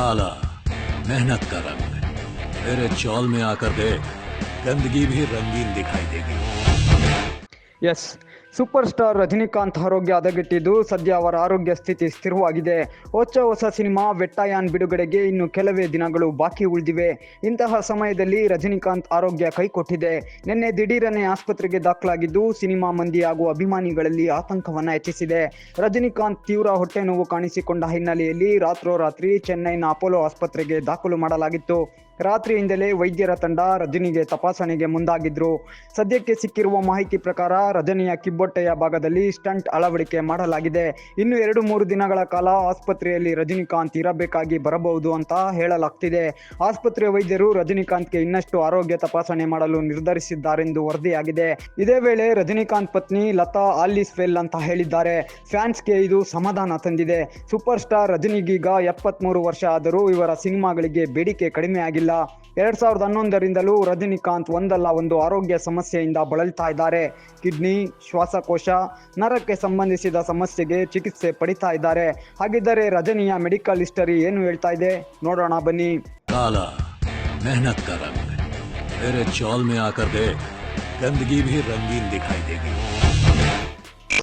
काला मेहनत का रंग मेरे चौल में आकर देख, गंदगी भी रंगीन दिखाई देगी। ಎಸ್ ಸೂಪರ್ ಸ್ಟಾರ್ ರಜನಿಕಾಂತ್ ಆರೋಗ್ಯ ಹದಗೆಟ್ಟಿದ್ದು ಸದ್ಯ ಅವರ ಆರೋಗ್ಯ ಸ್ಥಿತಿ ಸ್ಥಿರವಾಗಿದೆ. ಹೊಚ್ಚ ಹೊಸ ಸಿನಿಮಾ ವೆಟ್ಟಾಯಾನ್ ಬಿಡುಗಡೆಗೆ ಇನ್ನು ಕೆಲವೇ ದಿನಗಳು ಬಾಕಿ ಉಳಿದಿವೆ. ಇಂತಹ ಸಮಯದಲ್ಲಿ ರಜನಿಕಾಂತ್ ಆರೋಗ್ಯ ಕೈಕೊಟ್ಟಿದೆ. ನಿನ್ನೆ ದಿಢೀರನೆ ಆಸ್ಪತ್ರೆಗೆ ದಾಖಲಾಗಿದ್ದು ಸಿನಿಮಾ ಮಂದಿ ಹಾಗೂ ಅಭಿಮಾನಿಗಳಲ್ಲಿ ಆತಂಕವನ್ನು ಹೆಚ್ಚಿಸಿದೆ. ರಜನಿಕಾಂತ್ ತೀವ್ರ ಹೊಟ್ಟೆ ನೋವು ಕಾಣಿಸಿಕೊಂಡ ಹಿನ್ನೆಲೆಯಲ್ಲಿ ರಾತ್ರೋರಾತ್ರಿ ಚೆನ್ನೈನ ಅಪೋಲೋ ಆಸ್ಪತ್ರೆಗೆ ದಾಖಲು ಮಾಡಲಾಗಿತ್ತು. ರಾತ್ರಿಯಿಂದಲೇ ವೈದ್ಯರ ತಂಡ ರಜನಿಗೆ ತಪಾಸಣೆಗೆ ಮುಂದಾಗಿದ್ರು. ಸದ್ಯಕ್ಕೆ ಸಿಕ್ಕಿರುವ ಮಾಹಿತಿ ಪ್ರಕಾರ ರಜನಿಯ ಕಿಬ್ಬೊಟ್ಟೆಯ ಭಾಗದಲ್ಲಿ ಸ್ಟಂಟ್ ಅಳವಡಿಕೆ ಮಾಡಲಾಗಿದೆ. ಇನ್ನು ಎರಡು ಮೂರು ದಿನಗಳ ಕಾಲ ಆಸ್ಪತ್ರೆಯಲ್ಲಿ ರಜನಿಕಾಂತ್ ಇರಬೇಕಾಗಿ ಬರಬಹುದು ಅಂತ ಹೇಳಲಾಗ್ತಿದೆ. ಆಸ್ಪತ್ರೆ ವೈದ್ಯರು ರಜನಿಕಾಂತ್ಗೆ ಇನ್ನಷ್ಟು ಆರೋಗ್ಯ ತಪಾಸಣೆ ಮಾಡಲು ನಿರ್ಧರಿಸಿದ್ದಾರೆಂದು ವರದಿಯಾಗಿದೆ. ಇದೇ ವೇಳೆ ರಜನಿಕಾಂತ್ ಪತ್ನಿ ಲತಾ ಆಲಿಸ್ ವೆಲ್ ಅಂತ ಹೇಳಿದ್ದಾರೆ. ಫ್ಯಾನ್ಸ್ಗೆ ಇದು ಸಮಾಧಾನ ತಂದಿದೆ. ಸೂಪರ್ ಸ್ಟಾರ್ ರಜನಿಗೀಗ ಎಪ್ಪತ್ಮೂರು ವರ್ಷ ಆದರೂ ಇವರ ಸಿನಿಮಾಗಳಿಗೆ ಬೇಡಿಕೆ ಕಡಿಮೆ ಆಗಿಲ್ಲ ಎರಡ್ ಸಾವಿರದ ಹನ್ನೊಂದರಿಂದಲೂ ರಜನಿಕಾಂತ್ ಒಂದಲ್ಲ ಒಂದು ಆರೋಗ್ಯ ಸಮಸ್ಯೆಯಿಂದ ಬಳಲ್ತಾ ಇದ್ದಾರೆ ಕಿಡ್ನಿ ಶ್ವಾಸಕೋಶ ನರಕ್ಕೆ ಸಂಬಂಧಿಸಿದ ಸಮಸ್ಯೆಗೆ ಚಿಕಿತ್ಸೆ ಪಡಿತಾ ಇದ್ದಾರೆ ಹಾಗಿದ್ದರೆ ರಜನಿಯ ಮೆಡಿಕಲ್ ಹಿಸ್ಟರಿ ಏನು ಹೇಳ್ತಾ ಇದೆ ನೋಡೋಣ ಬನ್ನಿ काला मेहनत का रंग मेरे चौल में आकर देख गंदगी भी रंगीन दिखाई देगी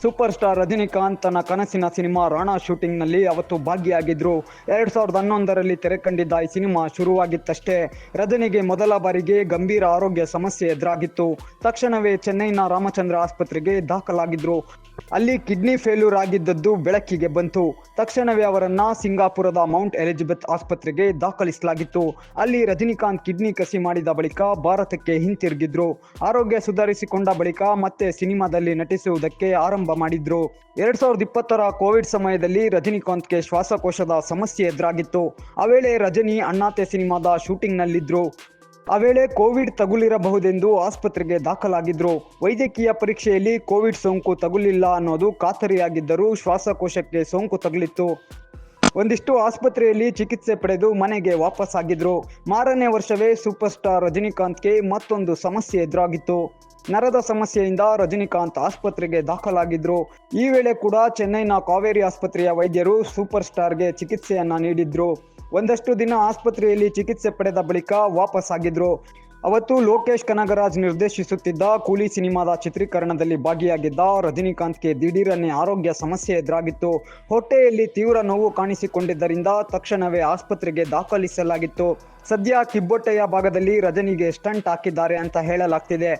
ಸೂಪರ್ ಸ್ಟಾರ್ ರಜನಿಕಾಂತ್ ತನ್ನ ಕನಸಿನ ಸಿನಿಮಾ ರಾಣಾ ಶೂಟಿಂಗ್ನಲ್ಲಿ ಅವತ್ತು ಭಾಗಿಯಾಗಿದ್ರು. ಎರಡ್ ಸಾವಿರದ ಹನ್ನೊಂದರಲ್ಲಿ ತೆರೆ ಕಂಡಿದ್ದ ಈ ಸಿನಿಮಾ ಶುರುವಾಗಿತ್ತಷ್ಟೇ. ರಜನಿಗೆ ಮೊದಲ ಬಾರಿಗೆ ಗಂಭೀರ ಆರೋಗ್ಯ ಸಮಸ್ಯೆ ಎದುರಾಗಿತ್ತು. ತಕ್ಷಣವೇ ಚೆನ್ನೈನ ರಾಮಚಂದ್ರ ಆಸ್ಪತ್ರೆಗೆ ದಾಖಲಾಗಿದ್ರು. ಅಲ್ಲಿ ಕಿಡ್ನಿ ಫೇಲ್ಯೂರ್ ಆಗಿದ್ದದ್ದು ಬೆಳಕಿಗೆ ಬಂತು. ತಕ್ಷಣವೇ ಅವರನ್ನ ಸಿಂಗಾಪುರದ ಮೌಂಟ್ ಎಲಿಜಬೆತ್ ಆಸ್ಪತ್ರೆಗೆ ದಾಖಲಿಸಲಾಗಿತ್ತು. ಅಲ್ಲಿ ರಜನಿಕಾಂತ್ ಕಿಡ್ನಿ ಕಸಿ ಮಾಡಿದ ಬಳಿಕ ಭಾರತಕ್ಕೆ ಹಿಂತಿರುಗಿದ್ರು. ಆರೋಗ್ಯ ಸುಧಾರಿಸಿಕೊಂಡ ಬಳಿಕ ಮತ್ತೆ ಸಿನಿಮಾದಲ್ಲಿ ನಟಿಸುವುದಕ್ಕೆ ಆರಂಭ ಮಾಡಿದ್ರು. ಎರಡ್ ಸಾವಿರದ ಇಪ್ಪತ್ತರ ಕೋವಿಡ್ ಸಮಯದಲ್ಲಿ ರಜನಿಕಾಂತ್ಗೆ ಶ್ವಾಸಕೋಶದ ಸಮಸ್ಯೆ ಎದುರಾಗಿತ್ತು. ಆ ವೇಳೆ ರಜನಿ ಅಣ್ಣಾತೆ ಸಿನಿಮಾದ ಶೂಟಿಂಗ್ನಲ್ಲಿದ್ರು. ಆ ವೇಳೆ ಕೋವಿಡ್ ತಗುಲಿರಬಹುದೆಂದು ಆಸ್ಪತ್ರೆಗೆ ದಾಖಲಾಗಿದ್ರು. ವೈದ್ಯಕೀಯ ಪರೀಕ್ಷೆಯಲ್ಲಿ ಕೋವಿಡ್ ಸೋಂಕು ತಗುಲಿಲ್ಲ ಅನ್ನೋದು ಖಾತರಿಯಾಗಿದ್ದರೂ ಶ್ವಾಸಕೋಶಕ್ಕೆ ಸೋಂಕು ತಗುಲಿತ್ತು. ಒಂದಿಷ್ಟು ಆಸ್ಪತ್ರೆಯಲ್ಲಿ ಚಿಕಿತ್ಸೆ ಪಡೆದು ಮನೆಗೆ ವಾಪಸ್ ಆಗಿದ್ರು ಮಾರನೇ ವರ್ಷವೇ ಸೂಪರ್ ಸ್ಟಾರ್ ರಜನಿಕಾಂತ್ಗೆ ಮತ್ತೊಂದು ಸಮಸ್ಯೆ ಎದುರಾಗಿತ್ತು. ನರದ ಸಮಸ್ಯೆಯಿಂದ ರಜನಿಕಾಂತ್ ಆಸ್ಪತ್ರೆಗೆ ದಾಖಲಾಗಿದ್ರು. ಈ ವೇಳೆ ಕೂಡ ಚೆನ್ನೈನ ಕಾವೇರಿ ಆಸ್ಪತ್ರೆಯ ವೈದ್ಯರು ಸೂಪರ್ ಸ್ಟಾರ್ಗೆ ಚಿಕಿತ್ಸೆಯನ್ನ ನೀಡಿದ್ರು. ಒಂದಷ್ಟು ದಿನ ಆಸ್ಪತ್ರೆಯಲ್ಲಿ ಚಿಕಿತ್ಸೆ ಪಡೆದ ಬಳಿಕ ವಾಪಸ್ ಆಗಿದ್ರು. ಅವತ್ತು ಲೋಕೇಶ್ ಕನಗರಾಜ್ ನಿರ್ದೇಶಿಸುತ್ತಿದ್ದ ಕೂಲಿ ಸಿನಿಮಾದ ಚಿತ್ರೀಕರಣದಲ್ಲಿ ಭಾಗಿಯಾಗಿದ್ದ ರಜನಿಕಾಂತ್ಗೆ ದಿಢೀರನೆ ಆರೋಗ್ಯ ಸಮಸ್ಯೆ ಎದುರಾಗಿತ್ತು. ಹೊಟ್ಟೆಯಲ್ಲಿ ತೀವ್ರ ನೋವು ಕಾಣಿಸಿಕೊಂಡಿದ್ದರಿಂದ ತಕ್ಷಣವೇ ಆಸ್ಪತ್ರೆಗೆ ದಾಖಲಿಸಲಾಗಿತ್ತು. ಸದ್ಯ ಕಿಬ್ಬೊಟ್ಟೆಯ ಭಾಗದಲ್ಲಿ ರಜನಿಗೆ ಸ್ಟಂಟ್ ಹಾಕಿದ್ದಾರೆ ಅಂತ ಹೇಳಲಾಗ್ತಿದೆ.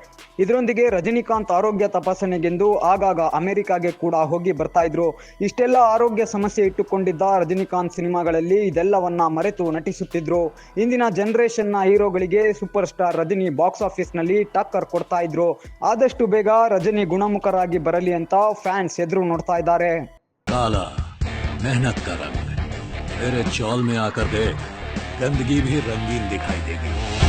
ಇದರೊಂದಿಗೆ ರಜನಿಕಾಂತ್ ಆರೋಗ್ಯ ತಪಾಸಣೆಗೆಂದು ಆಗಾಗ ಅಮೆರಿಕಾಗೆ ಕೂಡ ಹೋಗಿ ಬರ್ತಾ ಇದ್ರು. ಇಷ್ಟೆಲ್ಲ ಆರೋಗ್ಯ ಸಮಸ್ಯೆ ಇಟ್ಟುಕೊಂಡಿದ್ದ ರಜನಿಕಾಂತ್ ಸಿನಿಮಾಗಳಲ್ಲಿ ಇದೆಲ್ಲವನ್ನ ಮರೆತು ನಟಿಸುತ್ತಿದ್ರು. ಇಂದಿನ ಜನರೇಷನ್ನ ಹೀರೋಗಳಿಗೆ ಸೂಪರ್ ಸ್ಟಾರ್ ರಜನಿ ಬಾಕ್ಸ್ ಆಫೀಸ್ನಲ್ಲಿ ಟಕ್ಕರ್ ಕೊಡ್ತಾ ಇದ್ರು. ಆದಷ್ಟು ಬೇಗ ರಜನಿ ಗುಣಮುಖರಾಗಿ ಬರಲಿ ಅಂತ ಫ್ಯಾನ್ಸ್ ಎದುರು ನೋಡ್ತಾ ಇದ್ದಾರೆ. गंदगी भी रंगीन दिखाई देगी।